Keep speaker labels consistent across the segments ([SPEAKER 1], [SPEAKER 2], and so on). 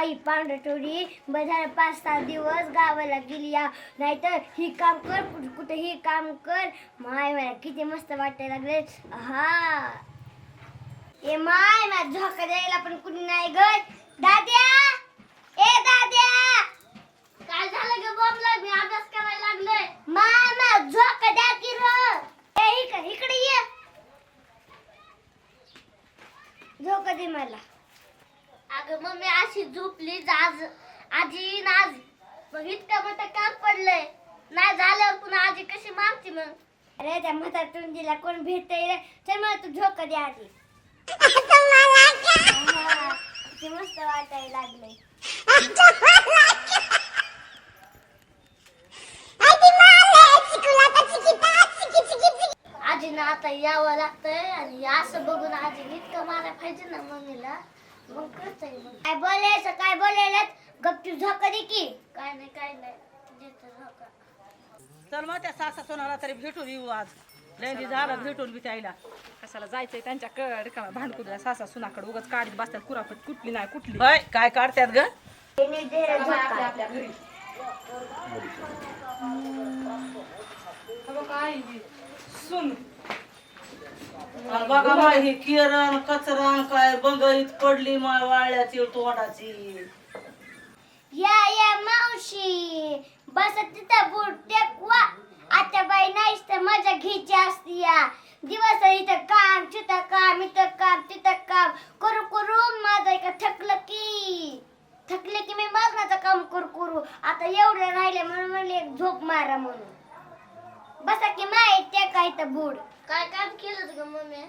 [SPEAKER 1] आई पांढरटोळी बधार पाच सहा दिवस गावाला गेली या. नाहीतर ही काम कर कुठं ही काम कर. माय मला किती मस्त वाटायला लागले. हा ए माय मला झोका द्यायला पण कुणी नाही ग. दाद्या! ए दाद्या! काय झालं ग बॉम्बला मी अभ्यास करायला लागलोय मला झोका द्या की र. ए इकडे इकडे ये. झोका दे मला. अगं मम्मी अशी झोपली आज आजी आज मग इतकं मोठं काम पडलंय. नाही झाल्यावर पुन्हा आजी कशी मारती मग? अरे त्या म्हातार टुंडीला कोण भेटतंय रे? चल मला तू झोका दे आधी. हा, ते मस्त वाटायला लागलंय. आजीनं आता यावं लागतंय आणि असं बघून आजी इतकं मारा पाहिजे ना मम्मीला. मग मग काय बोलायचं काय बोलायला गपचूप झोका दे की. काय नाही काय नाही. देतो झोका.
[SPEAKER 2] चल मग त्या सासा सोनाला तरी भेटून येऊ आज. लय झालं भेटून बी त्याला.
[SPEAKER 3] कशाला जायचंय त्यांच्याकडे? रिकामा भांडकुद्या सासा सुनाकडे उगाच काढीत बसतात. कुरापत कुठली नाही कुठली.
[SPEAKER 2] होय काय काढतात ग.
[SPEAKER 3] आपल्या घरी काय सुन.
[SPEAKER 2] आणि बघा माय ही किरण कचरा काय बंगईत पडली माय वाळ्याची तोंडाची.
[SPEAKER 1] या या मावशी. बस तिथं बूट टेकवा. आता बाई नाहीच तर मजा घ्यायची असती या. दिवस इथं काम तिथं काम इथं काम तिथं काम. करू करू माझं एका थकलं की. थकले की मी बघण्याचं काम करू करू. आता एवढं राहिले म्हणून म्हणले एक झोप मारा म्हणून. बसा की माहिती काय इथं बूड. काय काम केलं ग मम्मी?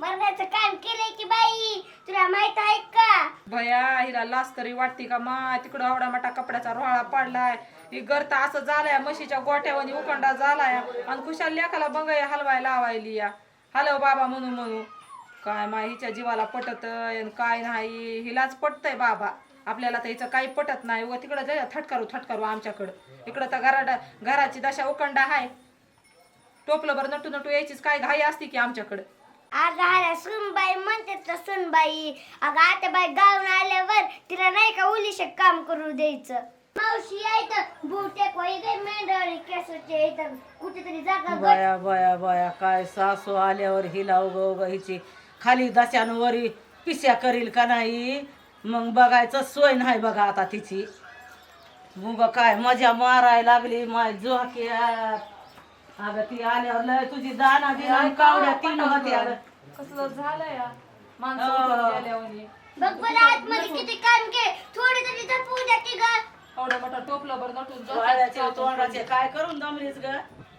[SPEAKER 1] मरणाचं काम केलंय की बाई? तुला माहीत आहे का?
[SPEAKER 3] भया हिला लास तरी वाटते का मा? तिकडं आवडा मोठा कपड्याचा रोळा पडलाय. ही गरता असं झालाय म्हशीच्या गोठ्यावानी उकंडा झालाय. आणि खुशाल लेखाला बंगय हलवाय लावायली या. हलव बाबा म्हणू म्हणू. काय मा हिच्या जीवाला पटत काय नाही? हिलाच पटतय बाबा. आपल्याला तर हिचं काही पटत नाही. व तिकडं थटकारू थटकारू आमच्याकडं. इकडं तर घरा घराची दशा उकंडा हाय. टोपलं बरं नटू नटू यायचीच काय घाई असती की आमच्याकडं.
[SPEAKER 1] अगं हाला सुनबाई म्हणते तर सुनबाई. अगं आता बाई गावून आल्यावर तिला नाही का उलिशक काम करू द्यायचं. मावशी यायचं बुटेक वैगे मेंढळी केसाचे इथं. कुठेतरी जागा गट
[SPEAKER 2] बया बया बया काय सासू आल्यावर हिला उग उग हिची खाली दशांवरी पिस्या करील का नाही? मग बघायचं सोय नाही बघा आता तिची. मुग काय मजा मारायला लागली माय जोक्यात अगं ती आल्यावर लय तुझी दाना आणि कावड्या तीन होत्या. अगं.
[SPEAKER 3] कसलं झालंय या? माणसं
[SPEAKER 2] हो.
[SPEAKER 3] उतरली आल्यावानी.
[SPEAKER 1] बघ बरं आतमध्ये किती काम के थोडी तरी जपू द्या की ग.
[SPEAKER 3] एवढं मोठं टोपलं बरं नटून
[SPEAKER 2] तोंडाचे काय करून दमलीस ग?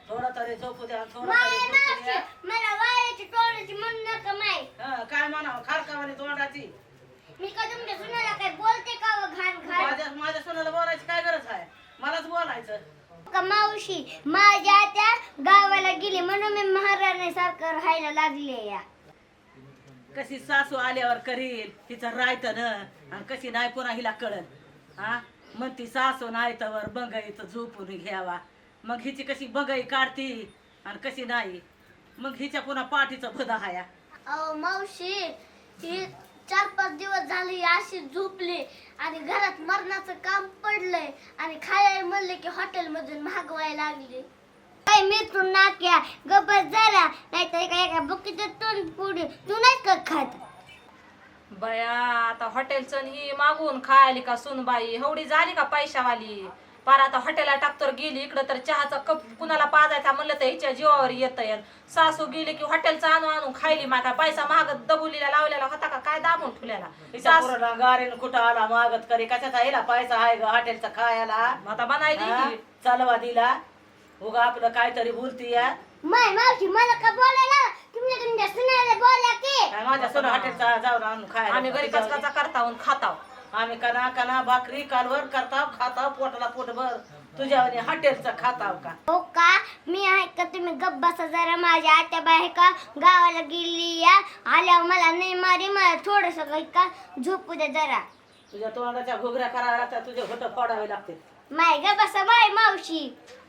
[SPEAKER 2] थोडं तरी झोपू द्या थोडं तरी झोपू द्या.
[SPEAKER 1] मला वाळ्याची टोळीची म्हणू नका माय.
[SPEAKER 2] हं, काय म्हणावं? खारकावानी तोंडाची.
[SPEAKER 1] मी का तुमच्या सुनाला काय बोलते का व घाण घाण?
[SPEAKER 2] माझ्या माझ्या सोनाला बोलायची काय गरज आहे? मलाच बोलायचं.
[SPEAKER 1] का मावशी? माझ्या त्या गावाला गेली म्हणून मी महाराणीसारखं राहायला लागले या.
[SPEAKER 2] कशी सासू आल्यावर करील तिचं रायत न आणि कशी नाही पुन्हा हिला कळल. हा? मग ती सासू नाही तर बंगईचं झोपून घ्यावा. मग हिची कशी बंगई काढती आणि कशी नाही. मग हिच्या पुन्हा पाठीचं भदा हाया.
[SPEAKER 1] अहो मावशी ही चार पाच दिवस झाली अशी झोपली आणि घरात मरणाचं काम पडलंय. आणि खायला म्हणले की हॉटेल मधून मागवायला लागली. काय मिटून नाक्या गपच झाला. नाही काय एका एका बुकीचं तोंड पुढे. तू नाही का खात?
[SPEAKER 3] बया आता हॉटेलचं ही मागून खायली का सुनबाई? एवढी झाली का पैशावाली? पार आता हॉटेलला टाकतर गेली इकडं तर चहाचा कप कुणाला पाजायचा म्हणलं तर हिच्या जीवावर येत सासू गेली की हॉटेलचा आणून आणून खायली माका पैसा महाग दबुलीला लावलेला होता का काय दाबून ठेवलेला?
[SPEAKER 2] गारीन कुठं आला मागत करी? कशाचा हिला पैसा आहे ग हॉटेलचा खायला?
[SPEAKER 3] आता बनायली? की.
[SPEAKER 2] चालवा दिला. उगा आपलं काहीतरी बोलती या.
[SPEAKER 1] माय मावशी मला का बोलायला? तुमच्या तुमच्या सुनायला बोला की.
[SPEAKER 2] काय माझ्या सोनं हॉटेलचा जाऊन आणून खायला
[SPEAKER 3] आम्ही घरी कचकाचा करता खाताव.
[SPEAKER 2] आम्ही कना कना भाकरी कालवर करताव खाताव पोटाला पोटभर तुझ्या हॉटेलचं खाताव का?
[SPEAKER 1] हो का? मी आहे का? तुम्ही गप्प जरा. माझ्या आत्या बाई का? गावाला गेली या. आल्यावर मला नाही मारी मला थोडस का? झोपू द्या जरा.
[SPEAKER 2] तुझ्या तोंडाच्या घुगऱ्या कराव्या लागतात तुझे होट फोडावे लागते
[SPEAKER 4] माय ग बसा माय मावशी.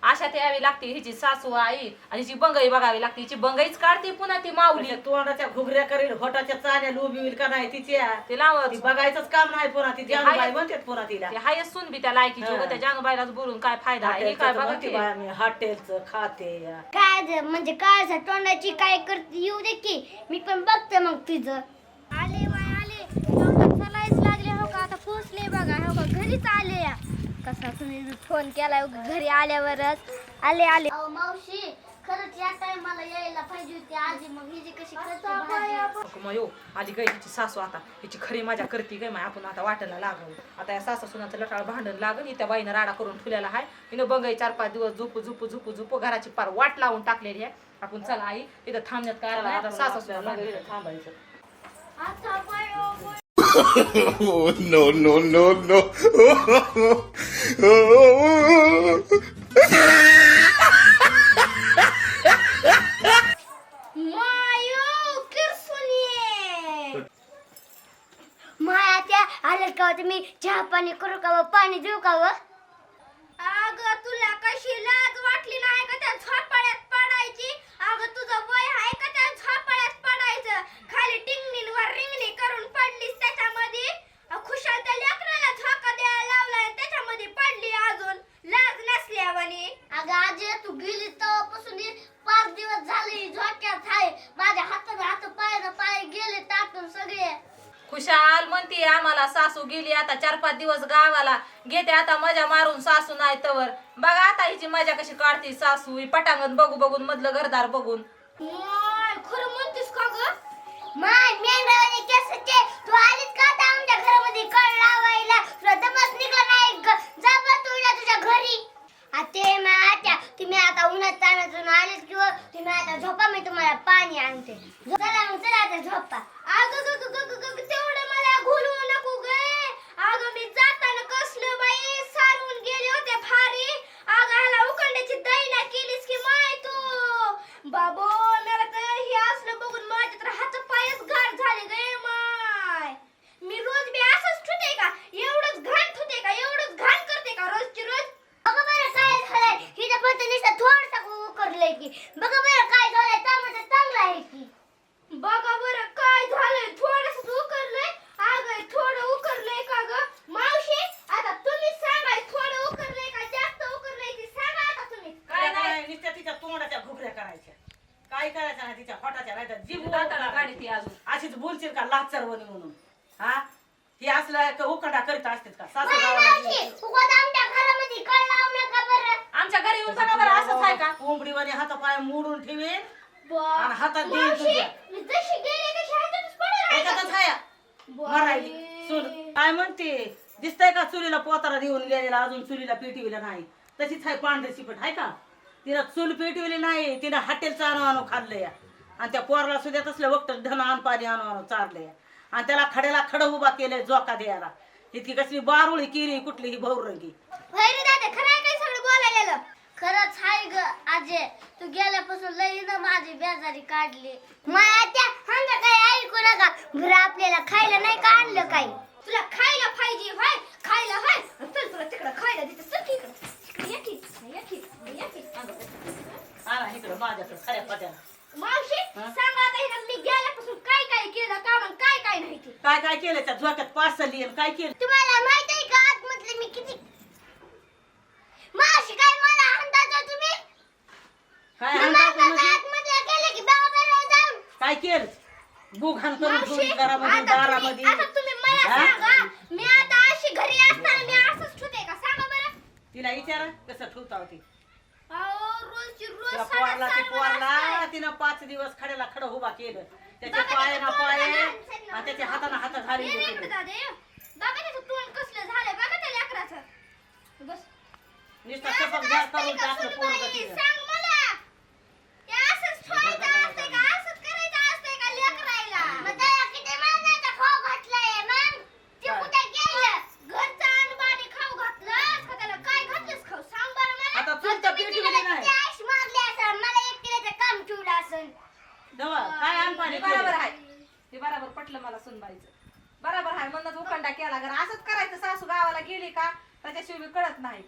[SPEAKER 3] अशा ते यावी लागते हिची सासू आई आणि हिची बंगई बघावी लागते. हिची बंगईच काढते पुन्हा ती माऊली.
[SPEAKER 2] तोंडाच्या घुगऱ्या करील होटाच्या चाण्या उभी होईल का नाही तिच्या?
[SPEAKER 3] ते लावत.
[SPEAKER 2] ती बघायचं काम नाही पुन्हा ती जानूबाई. म्हणतात पुन्हा तिला.
[SPEAKER 3] ते हाय सून बी त्या लायकीची
[SPEAKER 2] हा.
[SPEAKER 3] उगा त्या जानूबाईलाच बोलून काय फायदा आहे हे काय
[SPEAKER 2] हॉटेलचं
[SPEAKER 3] बघा
[SPEAKER 2] म्हणते
[SPEAKER 3] की.
[SPEAKER 2] बाया मी हॉटेलचं खाते. या.
[SPEAKER 4] काय ज- म्हणजे काय ज- तोंडाची काय करते येऊ दे की. मी पण बघते मग तुझं आले बाय आले. लागले हो का? आता पोचले बघा हो का? घरीच आले या. कसा तुम्ही फोन केलाय उगा घरी आल्यावरच. आले आले. मावशी खरंच या टायमाला यायला पाहिजे होती आजी. मग ही जी कशी करते
[SPEAKER 3] मग यो आली गाय हिची सासू आता हिची खरी मजा करते काय माय? आपण आता वाटायला लागल. आता या सासू सुनाचं लटाळ भांडण लागल त्या बाईनं राडा करून ठेवलेला आहे हिनं बंगाई चार पाच दिवस झोपू झोपू झोपू झोपू घराची पार वाट लावून टाकलेली आहे आपण चला आई इथं थांबण्यात काय
[SPEAKER 2] आता
[SPEAKER 3] आता सासू सुना
[SPEAKER 2] थांबायचं
[SPEAKER 4] आता bye, oh bye.
[SPEAKER 5] Oh, no, no, no, no.
[SPEAKER 4] मायो किरसुनी माया त्या आलं का होतं मी चहा पाणी करू का व पाणी देऊ का व अग तुला कशी लाज वाटली नाही का त्या झोपाळ्यात पडायची अग तुझं वय आहे का त्या झोपाळ्यात पडायचं खाली टिंगणीवर रिंगणी करून पडलीस त्याच्यामध्ये अ, खुशाल त्या लेकराला झोका द्यायला लावलाय त्याच्यामध्ये पडली अजून लाज नसल्यावानी अगं आजी तू गेली तेव्हापासून हे पाच दिवस झाले झोक्यात आहे माझ्या हातात हात पाय पाय गेले टाकून सगळे
[SPEAKER 3] खुशाल म्हणते आम्हाला सासू गेली आता चार पाच दिवस गावाला. घेते आता मजा मारून सासू नाही तवर. बघा आता हिची मजा कशी काढते सासू ही पटांगण बघू बघून मधलं घरदार बघून.
[SPEAKER 4] माय खरं म्हणतेस का ग? माय मेंढरावाने केसचे तू आलीस का आता आमच्या घरामध्ये कळ लावायला? तुला दमच निघला नाही ग. जा बा तुला तुझ्या घरी. आते मात्या तुम्ही आता उन्हात तानातून आलेत किंवा हो? तुम्ही आता झोपा मी तुम्हाला पाणी आणते. चला मग चला आता झोपा. अगं ग ग ग ग ग तेवढं मला घुलवू नको ग अगं मी जाताना कसलं बाई सारून गेले होते भारी अगं ह्याला उकंड्याची दैना केलीस की माय तू बाबो मला तर हे असलं बघून माझे तर हात पायच गार झाले गे माय मी रोज बी असंच ठुते का एवढंच घाण ठुते का एवढंच घाण करते का रोजची रोज बघा बरं काय झालंय हिचं फक्त नुसतं थोडसा उकरलंय की बघा बरं काय झालंय त्यामध्ये चांगलं आहे की बघा बरं काय झालंय थोडस उकरलंय अगं थोडं उकरलंय का ग मावशी आता तुम्ही सांगाय थोडं उकरलंय का जास्त उकरलंय ती सांगा आता तुम्ही
[SPEAKER 3] काय नाही.
[SPEAKER 2] काय नुसत्या तिच्या तोंडाच्या घुगऱ्या करायच्या काय करायचं नाही तर
[SPEAKER 3] दाताला ती अजून.
[SPEAKER 2] अशीच बोलशील का लाचरवणी म्हणून? हा? असलं का उकंडा करीत असतात का? सासू गावाला
[SPEAKER 4] आमच्या घरामध्ये कळ लावू नका बरं?
[SPEAKER 3] आमच्या घरी येऊन बघा बरं असंच आहे का?
[SPEAKER 2] कोंबडीवाणी हातापाय मोडून ठेवेन
[SPEAKER 4] बा-
[SPEAKER 2] आणि हातात देईन तुझ्या. हाया मरायली चूल काय म्हणते? दिसतंय का चुलीला पोतारा देऊन गेलेला अजून चुलीला पेटविला नाही? तशीच आहे पांढरी शिपट आहे का? तिला चूल पेटविली नाही तिनं हॉटेलचं आणू आणू खाल्लंय. आणि त्या पोराला सुद्धा तसलं वक्त धन आण पाणी आणू आणू चारलंय. आणि त्याला खड्याला खडं उभा केलंय जोका द्यायला इतकी कसली बारुळी केली कुठली ही
[SPEAKER 4] वैरी दादा खरं आहे काय सगळं बोलायला खरंच हाय ग आजे. तू गेल्यापासून लई ना माझी बेजारी काढली. मला त्या हंगा काय ऐकू नका. घर आपल्याला खायला नाही का आणलं काही? तुला खायला पाहिजे हाय? खायला हाय? चल तुला तिकडं खायला देते. की इकडं ये की ये की ये की.
[SPEAKER 2] आणा इकडं माझ्याकडं खऱ्या पत्याला.
[SPEAKER 4] मावशी
[SPEAKER 2] हा?
[SPEAKER 4] सांगा आता हिला मी गेल्यापासून काय काय केलं काम आणि काय काय नाही
[SPEAKER 2] काय काय केलं? त्या झोक्यात पार्सली आणि काय केलं?
[SPEAKER 4] तुम्हाला माहीत आहे का आज म्हटलं मी किती मावशी काय मला अंदाज तुम्ही?
[SPEAKER 2] काय
[SPEAKER 4] मी
[SPEAKER 2] हाणतात
[SPEAKER 4] माझं
[SPEAKER 2] म्हणजे?
[SPEAKER 4] आतमधलं केलं की बाबा जाऊन?
[SPEAKER 2] काय केलं? बुघान करून
[SPEAKER 4] मावशी,
[SPEAKER 2] ठेवली घरामध्ये
[SPEAKER 4] आता तुम्ही-
[SPEAKER 2] दारामध्ये.
[SPEAKER 4] आता तुम्ही मला
[SPEAKER 2] हा?
[SPEAKER 4] सांगा मी आता अशी घरी असताना मी असंच ठेवते का? सांगा बरं.
[SPEAKER 2] तिला विचारा कसं ठेवता होती. त्या पोरला ती पोरला. तिनं पाच दिवस खड्याला खडं उभा केलं. त्याच्या
[SPEAKER 4] बघा
[SPEAKER 2] पाय ना.
[SPEAKER 4] त्याचं
[SPEAKER 2] पाय
[SPEAKER 4] तोंड बघा.
[SPEAKER 2] आणि त्याच्या हाताने हात
[SPEAKER 4] बस.
[SPEAKER 2] नुसतं सपक झाड करून टाकलं पोरगं? तिनं
[SPEAKER 4] सांग मला हे असंच ठेवायचं असतंय का असंच करायचं असतंय का लेकरायला मग त्याला किती महिन्याचा खाऊ घातलाय मग ते
[SPEAKER 2] काय?
[SPEAKER 4] कुठे गेलं घरचं अनबाणी खाऊ घातलं का त्याला काय घातलंस खाऊ सांग बरं मला
[SPEAKER 2] आता तू
[SPEAKER 4] आणि
[SPEAKER 2] तर
[SPEAKER 4] तुम्ही
[SPEAKER 2] पेटवली
[SPEAKER 4] तिला
[SPEAKER 2] नाही.
[SPEAKER 4] किती आईश मारली असेल मला एकटीला काम ठेवलं असेल
[SPEAKER 2] दवा काय आण पाणी
[SPEAKER 3] हे बरोबर
[SPEAKER 2] केलं?
[SPEAKER 3] आहे. ते बरोबर पटलं मला सुनबाईचं बरोबर आहे म्हणून उखंडा केला घर. असंच करायचं सासू गावाला गेली का त्याच्याशिवाय बी कळत नाही.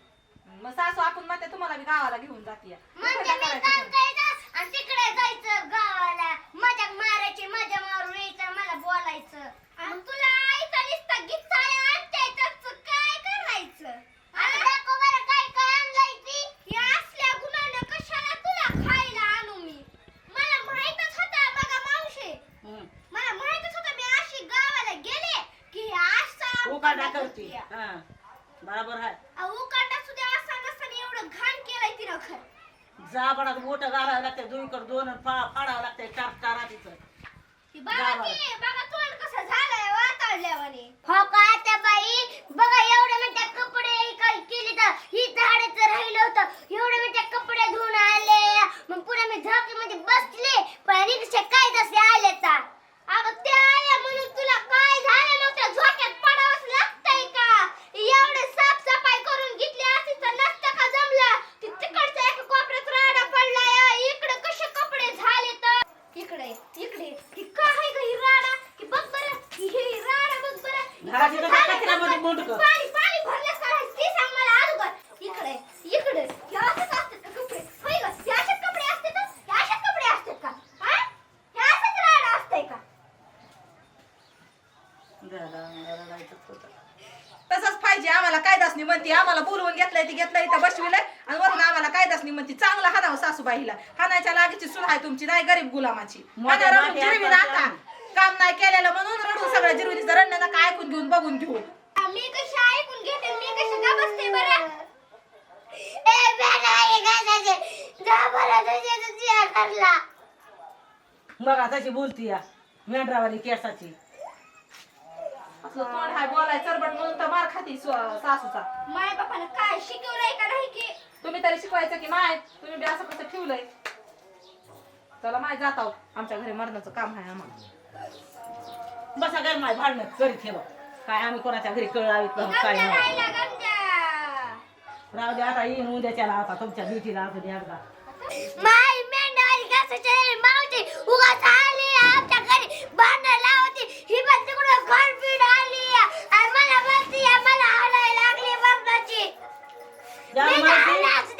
[SPEAKER 3] मग सासू आपण म्हणते तुम्हाला बी गावाला घेऊन जाते.
[SPEAKER 4] म्हणजे मी काम करायचं आणि तिकडे जायचं गावाला. मजा मारायची मजा मारून यायचं मला बोलायचं. आणि तुला आईचा नुसता गिचाळ्या आणताय त्याचं काय करायचं आता दाखव बरं काय काय आणलंय ती या असल्या गुणानं कशाला तुला खायला आणू मी मला माहीतच होतं बघा मावशी
[SPEAKER 2] हं.
[SPEAKER 4] मला माहीतच होतं मी अशी गावाला गेले की असा
[SPEAKER 2] उकाडा करते हा बरोबर आहे
[SPEAKER 4] उकांडा सुद्धा असा नसताना एवढं घाण केलंय तिनं खरं
[SPEAKER 2] जाबडात मोठं घालावं लागते दुईकडे दोन फा- फाडावं लागते चार चारा गावाला.
[SPEAKER 4] की बघा तोंड कसं झालंय वातावल्यावाने हो का त्या बाई बघा एवढं मी त्या कपडे काय केली तर ही झाडाचं राहिलं होतं एवढं मी त्या कपडे धुवून आले मग पुन्हा मी झोकेमध्ये बसले पण रिक्षा काय तसे आले तर अगं त्या आया म्हणून तुला काय झालं नव्हतं झोक्यात पडावंच लागतंय का एवढे साफसफाई करून घेतली असती तर नसतं का जमलं ती तिकडच्या एका कोपऱ्यात राडा पडलाय इकडे कसे कपडे झाले तर इकडे इकडे ही काय आहे ग ही राडा की बघ बरं ही ही राडा बघ बरं ही
[SPEAKER 2] घराची
[SPEAKER 4] कसं
[SPEAKER 2] तर
[SPEAKER 4] झालं
[SPEAKER 2] कचऱ्यामध्ये
[SPEAKER 4] का?
[SPEAKER 2] मुंडकं.
[SPEAKER 4] पाणी पाणी भरलं करायचं ते सांग मला अगोदर इकडे इकडे हे असंच असतात का कपडे होय ग हे असेच कपडे असतात हे असेच कपडे असतात का हा हे असंच राडा असतंय का
[SPEAKER 2] रडायचंच होतं.
[SPEAKER 3] तसंच पाहिजे आम्हाला कायदासनी म्हणते आम्हाला बोलवून घेतलंय ती घेतलंय इथं बसविलंय. आणि वरून आम्हाला कायदासनी म्हणते चांगलं हाणावं सासूबाईला. हाणायच्या लागीची सुन आहे तुमची नाही गरीब गुलामाची.
[SPEAKER 2] मोठ्या
[SPEAKER 3] हाणा रडून
[SPEAKER 2] नाट्या
[SPEAKER 3] जिरवीन
[SPEAKER 2] हाताच्या.
[SPEAKER 3] आता. काम नाही केलेलं म्हणून रडून सगळं जिरवीनीचं रडण्याचं काय ऐकून घेऊन बघून घेऊ
[SPEAKER 4] मी कशी ऐकून घेते मी कशी का बसते बरं? ए बेटा हे घालायचे जा बरं तुझ्या तुझ्या करला
[SPEAKER 2] बघा तशी बोलती या मेंढरावाली केसाची.
[SPEAKER 3] तोंड हाय बोलाय चरबट म्हणून तर मार खाती सु- सासूचा.
[SPEAKER 4] माय बापानं काय शिकवलंय का नाही की?
[SPEAKER 3] तुम्ही तरी शिकवायचं की माय तुम्ही बी असं कसं ठेवलंय. चला माय जात आहो. आमच्या घरी मरणाचं काम आहे आम्हाला.
[SPEAKER 2] बसा घर माय भांडणं करीत ठेवा. काय आम्ही कोणाच्या घरी कळ लावित नाही, काय
[SPEAKER 4] गमत्या
[SPEAKER 2] नाही.
[SPEAKER 4] राहिला गमत्या
[SPEAKER 2] राहू दे आता येईन उद्याच्याला आता. तुमच्या ड्युटीला अजून एकदा.
[SPEAKER 4] माय मेंढारी कसाची मावशी उगाच आली. आमच्या घरी भांडण लावती. ही पण तिकडं घर
[SPEAKER 2] जा
[SPEAKER 4] मी
[SPEAKER 2] माहिती?
[SPEAKER 4] नाचते